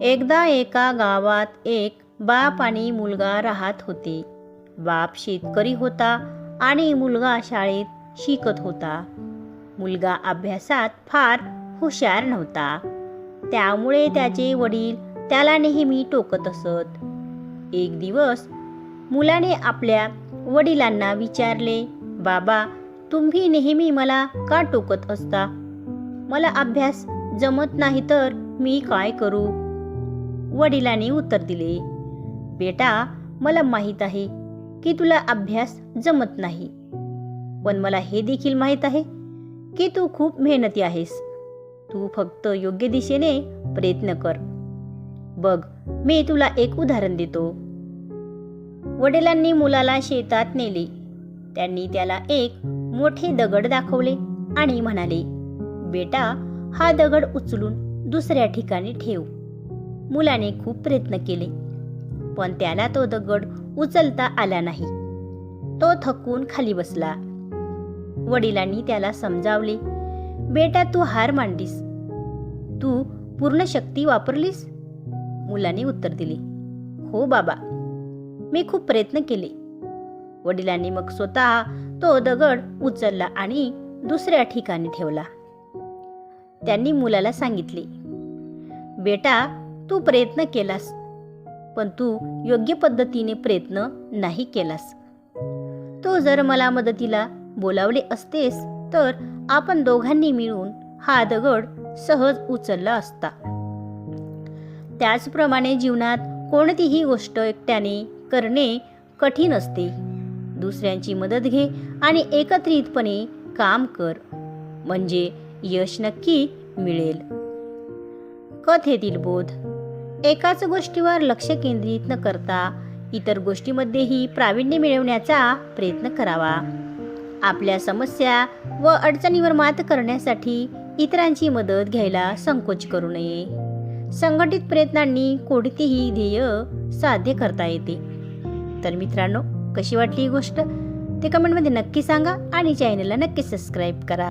एकदा एका गावात एक बाप आणि मुलगा राहत होते. बाप शेतकरी होता आणि मुलगा शाळेत शिकत होता. मुलगा अभ्यासात फार हुशार नव्हता. त्यामुळे त्याचे वडील त्याला नेहमी टोकत असत. एक दिवस मुलाने आपल्या वडिलांना विचारले बाबा तुम्ही नेहमी मला का टोकत असता? मला अभ्यास जमत नाही तर मी काय करू? वडिलांनी उत्तर दिले बेटा मला माहीत आहे की तुला अभ्यास जमत नाही पण मला हे देखील माहीत आहे की तू खूप मेहनती आहेस. तू फक्त योग्य दिशेने प्रयत्न कर. बघ मी तुला एक उदाहरण देतो. वडिलांनी मुलाला शेतात नेले. त्यांनी त्याला एक मोठे दगड दाखवले आणि म्हणाले बेटा हा दगड उचलून दुसऱ्या ठिकाणी ठेव. मुलाने खूप प्रयत्न केले. पण त्याला तो दगड उचलता आला नाही. तो थकून खाली बसला. वडिलांनी त्याला समजावले बेटा तू हार मांडलीस तू पूर्ण शक्ती वापरलीस. मुलाने उत्तर दिले हो बाबा मी खूप प्रयत्न केले. वडिलांनी मग स्वतः तो दगड उचलला आणि दुसऱ्या ठिकाणी ठेवला. त्यांनी मुलाला सांगितले बेटा तू प्रयत्न केलास. पण तू योग्य पद्धतीने प्रयत्न नाही केलास. तो जर मला मदतीला बोलावले असतेस तर आपण दोघांनी मिळून हा दगड सहज उचलला असता. त्याचप्रमाणे जीवनात कोणतीही गोष्ट एकट्याने करणे कठीण असते. दुसऱ्यांची मदत घे आणि एकत्रितपणे काम कर. म्हणजे यश नक्की मिळेल. कथेतील बोध. एकाच गोष्टीवर लक्ष केंद्रित न करता इतर गोष्टीमध्येही प्रावीण्य मिळवण्याचा प्रयत्न करावा. आपल्या समस्या व अडचणीवर मात करण्यासाठी इतरांची मदत घ्यायला संकोच करू नये. संघटित प्रयत्नांनी कोणतीही ध्येय साध्य करता येते. तर मित्रांनो कशी वाटली ही गोष्ट? ते कमेंटमध्ये नक्की सांगा आणि चॅनलला नक्की सबस्क्राईब करा.